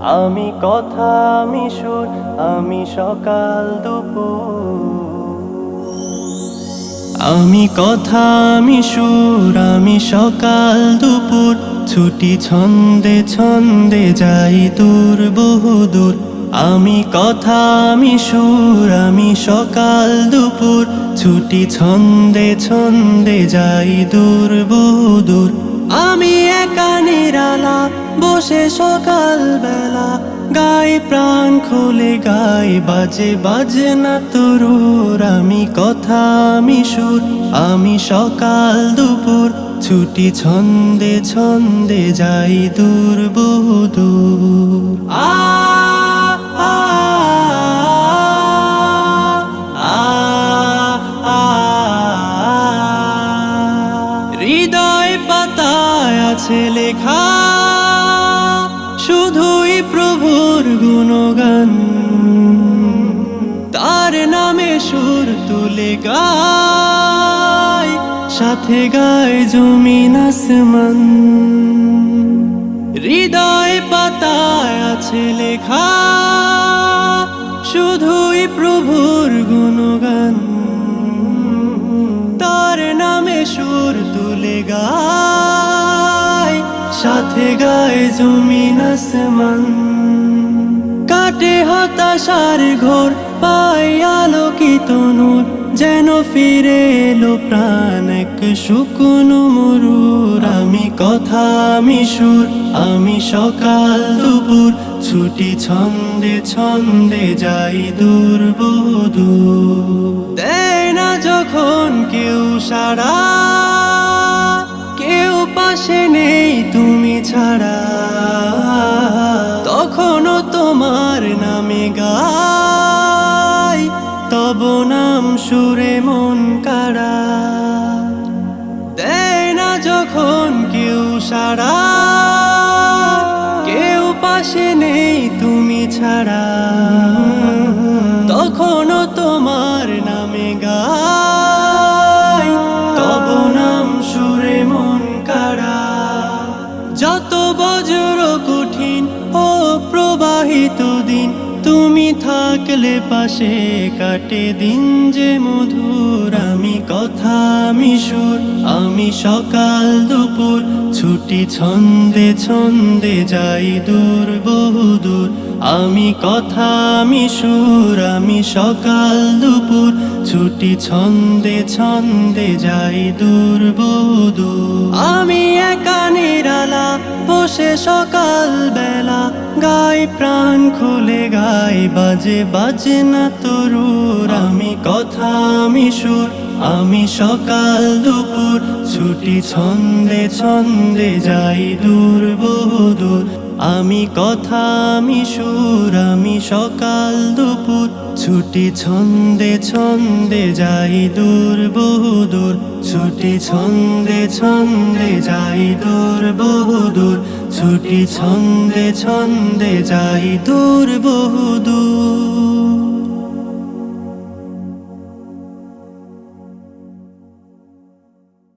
আমি কথা আমি সুর আমি সকাল দুপুর। আমি কথা আমি সুর আমি সকাল দুপুর। ছুটি ছন্দে ছন্দে যাই দূর বহু দূর। আমি কথা আমি সুর আমি সকাল দুপুর। ছুটি ছন্দে ছন্দে যাই দূর বহু দূর। আমি একা বসে সকাল বেলা গাই প্রাণ খুলে গাই বাজে বাজে না তরুর। আমি কথা আমি সুর আমি সকাল দুপুর। ছুটি ছন্দে ছন্দে যাই দূর বহু দূর। আ আ, আ, আ, আ। হৃদয় পাতায় আছে লেখা গুণগান তার নামে সুর তুলে গায়, সাথে গায় জমিন আসমান। হৃদয় পাতায় আছে লেখা, শুধুই প্রভুর গুণগান। তার নামে সুর তুলে গায়, সাথে গায় জমিন আসমান। কাটে হতাশার ঘোর পাই আলোকিত নূর, যেন ফিরে এলো প্রাণ এক শুকনো মরুর। আমি কথা, আমি সুর, আমি সকাল দুপুর, ছুটি ছন্দে ছন্দে যাই দূর বহুদূর দেয় না যখন কেউ সারা কেউ পাশে নেই তুমি ছাড়া। গাই, তব নাম সুরে মন কারা দেয় না যখন কেউ সারা কেউ পাশে নেই তুমি ছাড়া। থাকলে পাশে কাটে দিন যে মধুর। আমি কথা, আমি সুর, আমি সকাল দুপুর। ছুটি, ছন্দে ছন্দে যাই দূর বহু দূর আমি কথা, আমি সুর, আমি সকাল, দুপুর। ছুটি ছন্দে ছন্দে যাই দূর বহু দূর আমি একা নিরালা, বসে সকাল বেলা। গাই প্রাণ খুলে, গাই বাজে বাজে না তরুর। আমি কথা, আমি সুর, আমি সকাল, দুপুর। ছুটি ছন্দে ছন্দে যাই দূর দূর আমি কথা, আমি সুর, আমি সকাল, দুপুর, ছুটি, ছন্দে ছন্দে যাই দূর, বহু দূর। ছুটি, ছন্দে ছন্দে যাই দূর, বহু দূর। ছুটি, ছন্দে ছন্দে যাই দূর, বহু দূর।